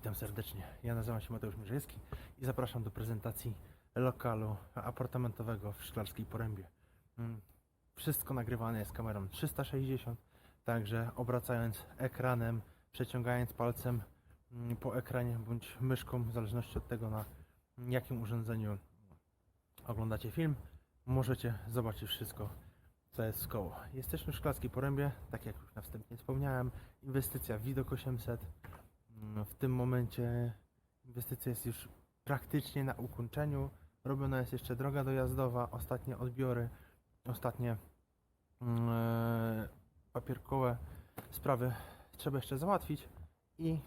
Witam serdecznie. Ja nazywam się Mateusz Mierzejewski i zapraszam do prezentacji lokalu apartamentowego w Szklarskiej Porębie. Mm, Wszystko nagrywane jest kamerą 360, także obracając ekranem, przeciągając palcem mm, po ekranie bądź myszką, w zależności od tego na jakim urządzeniu oglądacie film, możecie zobaczyć wszystko, co jest koło. Jesteśmy w Szklarskiej Porębie, tak jak już na wstępie wspomniałem, inwestycja Widok 800. Mm, W tym momencie inwestycja jest już praktycznie na ukończeniu. Robiona jest jeszcze droga dojazdowa, ostatnie odbiory, ostatnie mm, e, papierkowe sprawy trzeba jeszcze załatwić i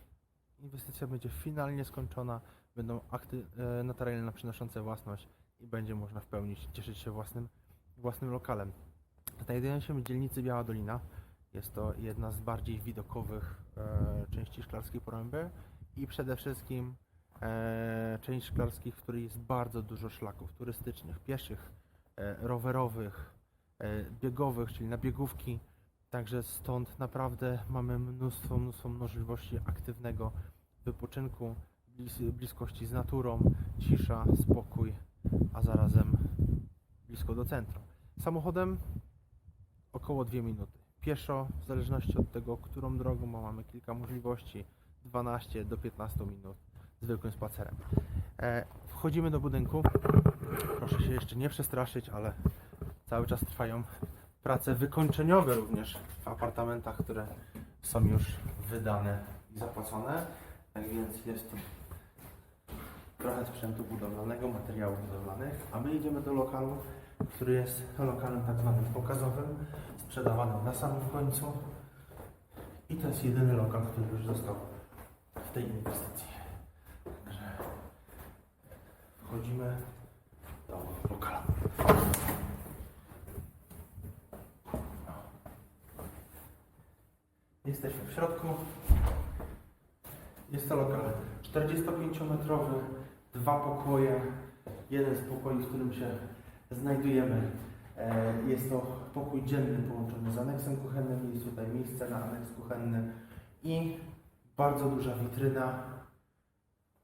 inwestycja będzie finalnie skończona. Będą akty e, notarialne przynoszące własność i będzie można w pełni cieszyć się własnym, własnym lokalem. Znajdujemy się w dzielnicy Biała Dolina. Jest to jedna z bardziej widokowych e, części Szklarskiej Poręby i przede wszystkim e, część szklarskich, w której jest bardzo dużo szlaków turystycznych, pieszych, e, rowerowych, e, biegowych, czyli na biegówki. Także stąd naprawdę mamy mnóstwo, mnóstwo możliwości aktywnego wypoczynku, blis, bliskości z naturą, cisza, spokój, a zarazem blisko do centrum. Samochodem około 2 minuty. Pieszo, w zależności od tego, którą drogą, bo mamy kilka możliwości, 12 do 15 minut zwykłym spacerem. E, wchodzimy do budynku. Proszę się jeszcze nie przestraszyć, ale cały czas trwają prace wykończeniowe również w apartamentach, które są już wydane i zapłacone. Tak więc jest tu trochę sprzętu budowlanego, materiałów budowlanych, a my idziemy do lokalu, który jest lokalem tak zwanym pokazowym, sprzedawanym na samym końcu. I to jest jedyny lokal, który już został w tej inwestycji. Także wchodzimy do lokalu. Jesteśmy w środku. Jest to lokal 45-metrowy, dwa pokoje. Jeden z pokoi, w którym się znajdujemy, e, jest to pokój dzienny połączony z aneksem kuchennym. Jest tutaj miejsce na aneks kuchenny i bardzo duża witryna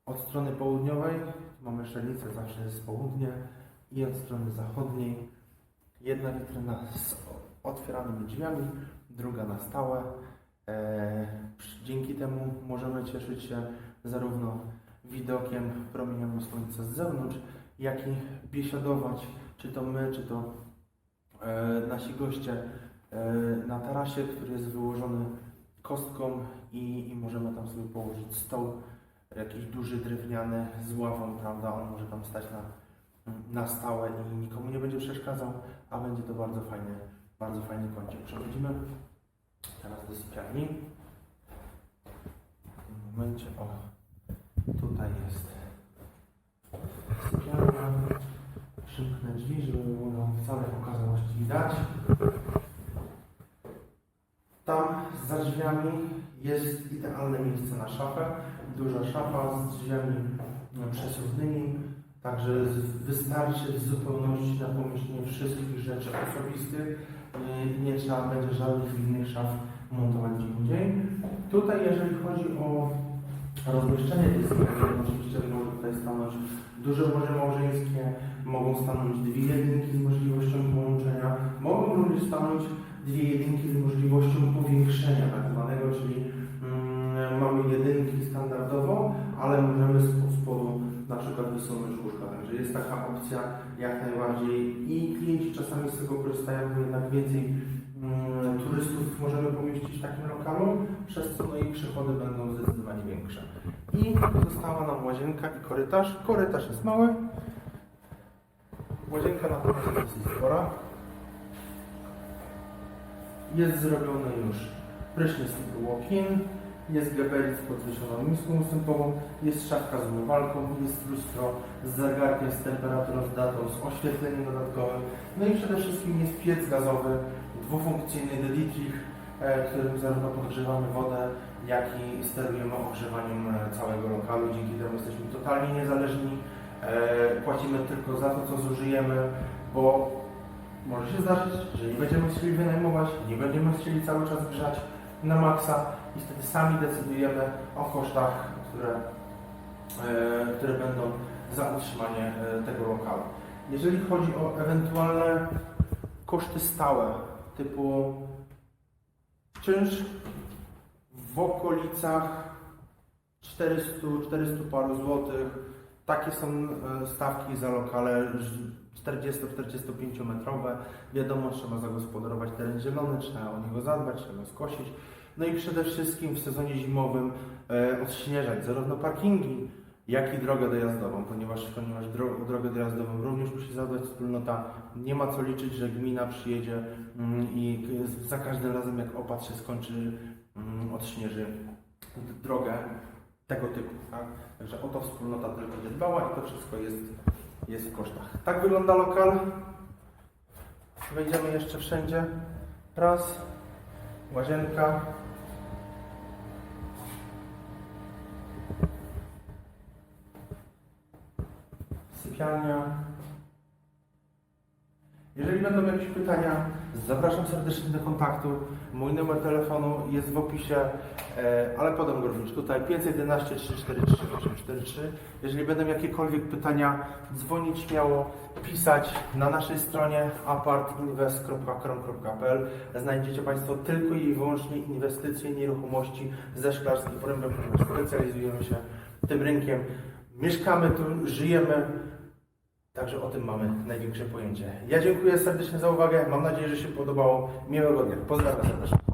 od strony południowej. Mamy szczelnicę, zawsze jest południe i od strony zachodniej. Jedna witryna z otwieranymi drzwiami, druga na stałe. E, Dzięki temu możemy cieszyć się zarówno widokiem promieniami słońca z zewnątrz, jak i biesiadować, czy to my, czy to e, nasi goście e, na tarasie, który jest wyłożony kostką i, i możemy tam sobie położyć stoł, jakiś duży drewniany z ławą, prawda? On może tam stać na, na stałe i nikomu nie będzie przeszkadzał, a będzie to bardzo fajny, bardzo fajny kącik. Przechodzimy teraz do sypialni. W tym momencie, o, tutaj jest Przymknę drzwi, żeby było nam w całej okazałości widać. Tam za drzwiami jest idealne miejsce na szafę. Duża szafa z drzwiami no, przesuwnymi. Także wystarczy w zupełności na pomieścienie wszystkich rzeczy osobistych. Yy, Nie trzeba będzie żadnych innych szaf montować gdzie indziej. Tutaj, jeżeli chodzi o rozmieszczenie tej sypialni, oczywiście może tutaj stanąć duże łoże małżeńskie, mogą stanąć dwie jedynki z możliwością połączenia, mogą również stanąć dwie jedynki z możliwością powiększenia tak zwanego, czyli mm, mamy jedynki standardowo, ale możemy z pod spodu na przykład wysunąć łóżka, także jest taka opcja jak najbardziej. I klienci czasami z tego korzystają, bo jednak więcej mm, turystów możemy pomieścić takim lokalu, przez co no przychody będą zdecydowanie większe. I została nam łazienka i korytarz. Korytarz jest mały, Łazienka natomiast jest dosyć spora. Jest zrobiony już prysznic typu walk-in, jest gaberit z podwyższoną miską ustępową, jest szafka z umywalką, jest lustro z zegarkiem, z temperaturą, z datą, z oświetleniem dodatkowym. No i przede wszystkim jest piec gazowy, dwufunkcyjny Dedicich, e, którym zarówno podgrzewamy wodę, jak i sterujemy ogrzewaniem e, całego lokalu. Dzięki temu jesteśmy totalnie niezależni. E, płacimy tylko za to, co zużyjemy, bo może się zdarzyć, że nie będziemy chcieli wynajmować, nie będziemy chcieli cały czas grzać na maksa i wtedy sami decydujemy o kosztach, które, e, które będą za utrzymanie e, tego lokalu. Jeżeli chodzi o ewentualne koszty stałe, typu czynsz w okolicach 400, 400 paru złotych, takie są e, stawki za lokale 40-45 metrowe. Wiadomo, trzeba zagospodarować teren zielony, trzeba o niego zadbać, trzeba skosić. No i przede wszystkim w sezonie zimowym e, odśnieżać zarówno parkingi, jak i drogę dojazdową, ponieważ, ponieważ dro, drogę dojazdową również musi zadbać wspólnota. Nie ma co liczyć, że gmina przyjedzie mm, i za każdym razem jak opad się skończy, mm, odśnieży drogę tego typu. Tak? Także o to wspólnota też będzie dbała i to wszystko jest, jest w kosztach. Tak wygląda lokal. Wejdziemy jeszcze wszędzie. Raz, łazienka. Sypialnia. Jeżeli będą jakieś pytania, zapraszam serdecznie do kontaktu. Mój numer telefonu jest w opisie, e, ale podam go również tutaj 511 343 843. Jeżeli będą jakiekolwiek pytania, dzwonić śmiało, pisać na naszej stronie apartinvest.krom.pl. Znajdziecie Państwo tylko i wyłącznie inwestycje nieruchomości ze szklarskiej poręby, ponieważ specjalizujemy się tym rynkiem. Mieszkamy tu, żyjemy. Także o tym mamy największe pojęcie. Ja dziękuję serdecznie za uwagę. Mam nadzieję, że się podobało. Miłego dnia. Pozdrawiam serdecznie.